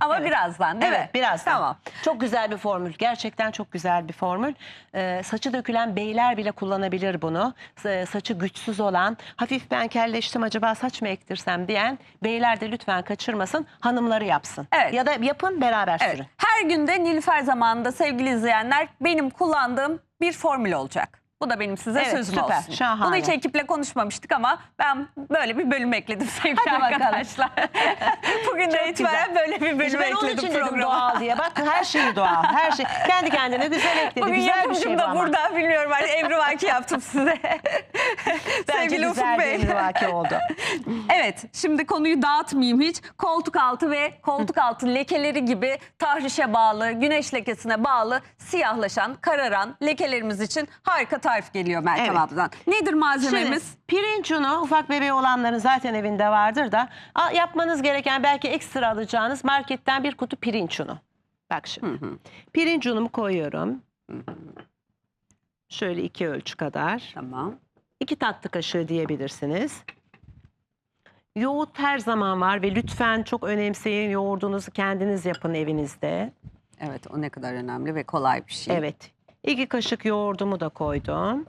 Ama Evet. birazdan değil mi? Evet birazdan. Tamam. Çok güzel bir formül. Gerçekten çok güzel bir formül. Ee, saçı dökülen beyler bile kullanabilir bunu. Sa- saçı güçsüz olan, hafif ben kelleştim acaba saç mı ektirsem diyen beyler de lütfen kaçırmasın. Hanımları yapsın. Evet. Ya da yapın beraber Evet. sürün. Her günde Nilüfer zamanında sevgili izleyenler benim kullandığım bir formül olacak. Bu da benim size Evet, sözüm süper, olsun. şahane. Bunu hiç ekiple konuşmamıştık ama ben böyle bir bölüm ekledim sevgili Hadi bakalım. arkadaşlar. Bugün de itibaren böyle bir bölüm ben onun ekledim için dedim programa. doğal diye. Bak her şey doğal. Her şey kendi kendine güzel ekledi. Bugün güzel bir yapımcım şey bu da ama. burada bilmiyorum ben emrivaki yaptım size. Bence Sevgili güzel Ufuk bir Bey. emrivaki oldu. Evet, şimdi konuyu dağıtmayayım hiç. Koltuk altı ve koltuk altı lekeleri gibi tahrişe bağlı, güneş lekesine bağlı siyahlaşan, kararan lekelerimiz için harika tarif geliyor Meltem Evet. abladan. Nedir malzememiz? Şimdi pirinç unu ufak bebeği olanların zaten evinde vardır da a- yapmanız gereken belki ekstra alacağınız marketten bir kutu pirinç unu. Bak şimdi. Pirinç unumu koyuyorum. Şöyle iki ölçü kadar. Tamam. İki tatlı kaşığı diyebilirsiniz. Yoğurt her zaman var ve lütfen çok önemseyin yoğurdunuzu kendiniz yapın evinizde. Evet, o ne kadar önemli ve kolay bir şey. Evet. İki kaşık yoğurdumu da koydum.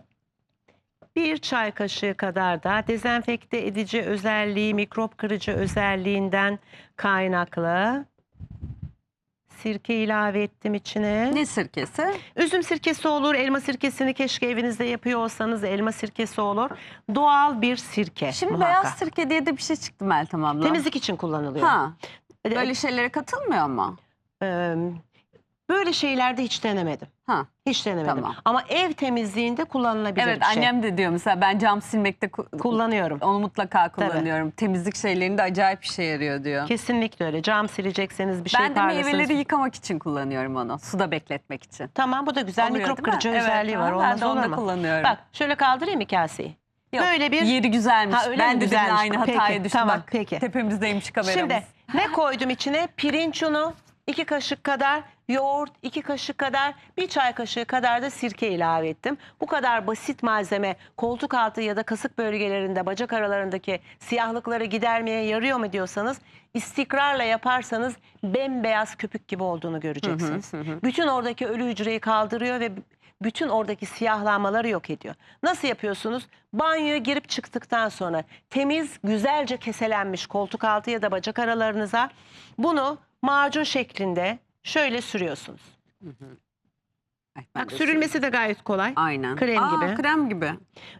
Bir çay kaşığı kadar da dezenfekte edici özelliği, mikrop kırıcı özelliğinden kaynaklı sirke ilave ettim içine. Ne sirkesi? Üzüm sirkesi olur, elma sirkesini keşke evinizde yapıyor olsanız elma sirkesi olur. Doğal bir sirke Şimdi muhakkak. beyaz sirke diye de bir şey çıktı Meltem abla. Temizlik için kullanılıyor. Ha, Ee, böyle şeylere katılmıyor mu? e, böyle şeylerde hiç denemedim. Ha. Hiç denemedim. Tamam. Ama ev temizliğinde kullanılabilir Evet, bir şey. annem de diyor mesela ben cam silmekte ku- Kullanıyorum. onu mutlaka kullanıyorum. Temizlik şeylerinde acayip işe yarıyor diyor. Kesinlikle öyle. Cam silecekseniz bir şey ben de parlasınız. meyveleri yıkamak için kullanıyorum onu. Suda bekletmek için. Tamam bu da güzel Oluyor, mikrop kırıcı Evet, özelliği tamam, var. ben Olmaz de onu da kullanıyorum. Bak şöyle kaldırayım mı kaseyi? Yok, Böyle bir Yeri güzelmiş. Ha, öyle ben de Güzelmiş. aynı Peki, hataya düştüm. tamam, Bak, peki. Tepemizdeymiş kameramız. Şimdi ne koydum içine? Pirinç unu, iki kaşık kadar yoğurt, iki kaşık kadar, bir çay kaşığı kadar da sirke ilave ettim. Bu kadar basit malzeme koltuk altı ya da kasık bölgelerinde, bacak aralarındaki siyahlıkları gidermeye yarıyor mu diyorsanız istikrarla yaparsanız bembeyaz köpük gibi olduğunu göreceksiniz. Bütün oradaki ölü hücreyi kaldırıyor ve bütün oradaki siyahlanmaları yok ediyor. Nasıl yapıyorsunuz? Banyoya girip çıktıktan sonra temiz, güzelce keselenmiş koltuk altı ya da bacak aralarınıza bunu macun şeklinde şöyle sürüyorsunuz. Ay, ben Bak sürülmesi de gayet kolay. Aynen. Krem Aa, gibi. Krem gibi.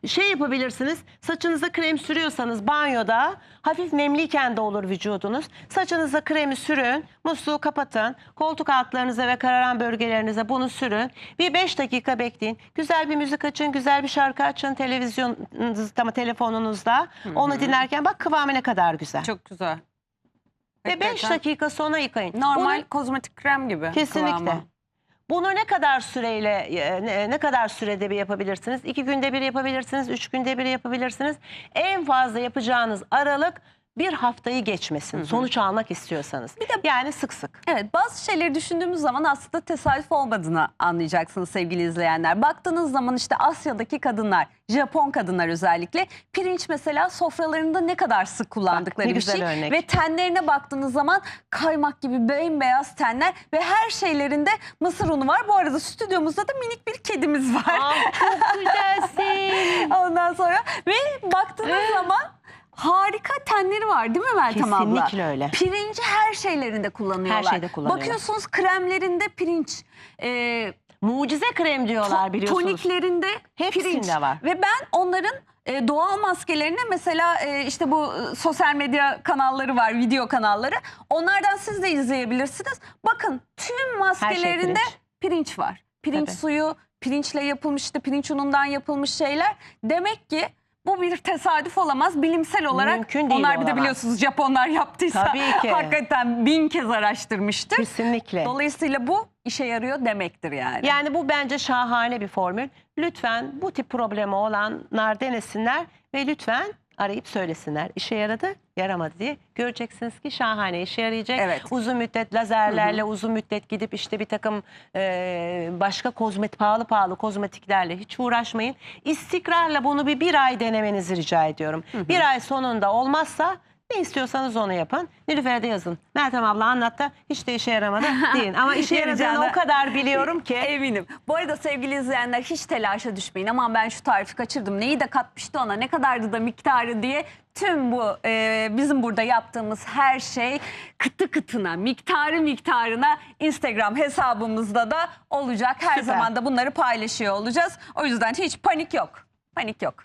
Şey yapabilirsiniz. Saçınıza krem sürüyorsanız banyoda hafif nemliyken de olur vücudunuz. Saçınıza kremi sürün. Musluğu kapatın. Koltuk altlarınıza ve kararan bölgelerinize bunu sürün. Bir 5 dakika bekleyin. Güzel bir müzik açın. Güzel bir şarkı açın. Televizyonunuzda mı telefonunuzda. Onu dinlerken bak kıvamı ne kadar güzel. Çok güzel. ve 5 Hakikaten dakika sonra yıkayın. Normal Bunu- kozmetik krem gibi. Kesinlikle. kıvamı. Bunu ne kadar süreyle e, ne, kadar sürede bir yapabilirsiniz? İki günde bir yapabilirsiniz, üç günde bir yapabilirsiniz. En fazla yapacağınız aralık bir haftayı geçmesin. Sonuç almak istiyorsanız. yani sık sık. Evet bazı şeyleri düşündüğümüz zaman aslında tesadüf olmadığını anlayacaksınız sevgili izleyenler. Baktığınız zaman işte Asya'daki kadınlar, Japon kadınlar özellikle pirinç mesela sofralarında ne kadar sık kullandıkları ne bir güzel şey. örnek. Ve tenlerine baktığınız zaman kaymak gibi bembeyaz tenler ve her şeylerinde mısır unu var. Bu arada stüdyomuzda da minik bir kedimiz var. Ah çok güzelsin. Ondan sonra ve baktığınız zaman harika tenleri var değil mi Meltem abla? Kesinlikle öyle. Pirinci her şeylerinde kullanıyorlar. Her şeyde kullanıyorlar. Bakıyorsunuz kremlerinde pirinç, e, Mucize krem diyorlar biliyorsunuz. toniklerinde Hepsinde pirinç. var. Ve ben onların e, doğal maskelerine mesela e, işte bu e, sosyal medya kanalları var, video kanalları. Onlardan siz de izleyebilirsiniz. Bakın tüm maskelerinde pirinç. pirinç. var. Pirinç Tabii. suyu, pirinçle yapılmış işte pirinç unundan yapılmış şeyler. Demek ki bu bir tesadüf olamaz. Bilimsel olarak Mümkün değil, onlar bir de olamaz. biliyorsunuz Japonlar yaptıysa Tabii ki. hakikaten bin kez araştırmıştır. Kesinlikle. Dolayısıyla bu işe yarıyor demektir yani. Yani bu bence şahane bir formül. Lütfen bu tip problemi olanlar denesinler ve lütfen arayıp söylesinler. İşe yaradı, yaramadı diye. Göreceksiniz ki şahane işe yarayacak. Evet. Uzun müddet lazerlerle uzun müddet gidip işte bir takım e, başka kozmetik pahalı pahalı kozmetiklerle hiç uğraşmayın. İstikrarla bunu bir bir ay denemenizi rica ediyorum. Bir ay sonunda olmazsa Ne istiyorsanız onu yapın. Nilüfer'e de yazın. Meltem abla anlattı. Hiç de işe yaramadı deyin. Ama işe yaradığını o kadar biliyorum ki. Eminim. Bu arada sevgili izleyenler hiç telaşa düşmeyin. Aman ben şu tarifi kaçırdım. Neyi de katmıştı ona? Ne kadardı da miktarı diye. Tüm bu e, bizim burada yaptığımız her şey kıtı kıtına, miktarı miktarına Instagram hesabımızda da olacak. Her Süper. zaman da bunları paylaşıyor olacağız. O yüzden hiç panik yok. Panik yok.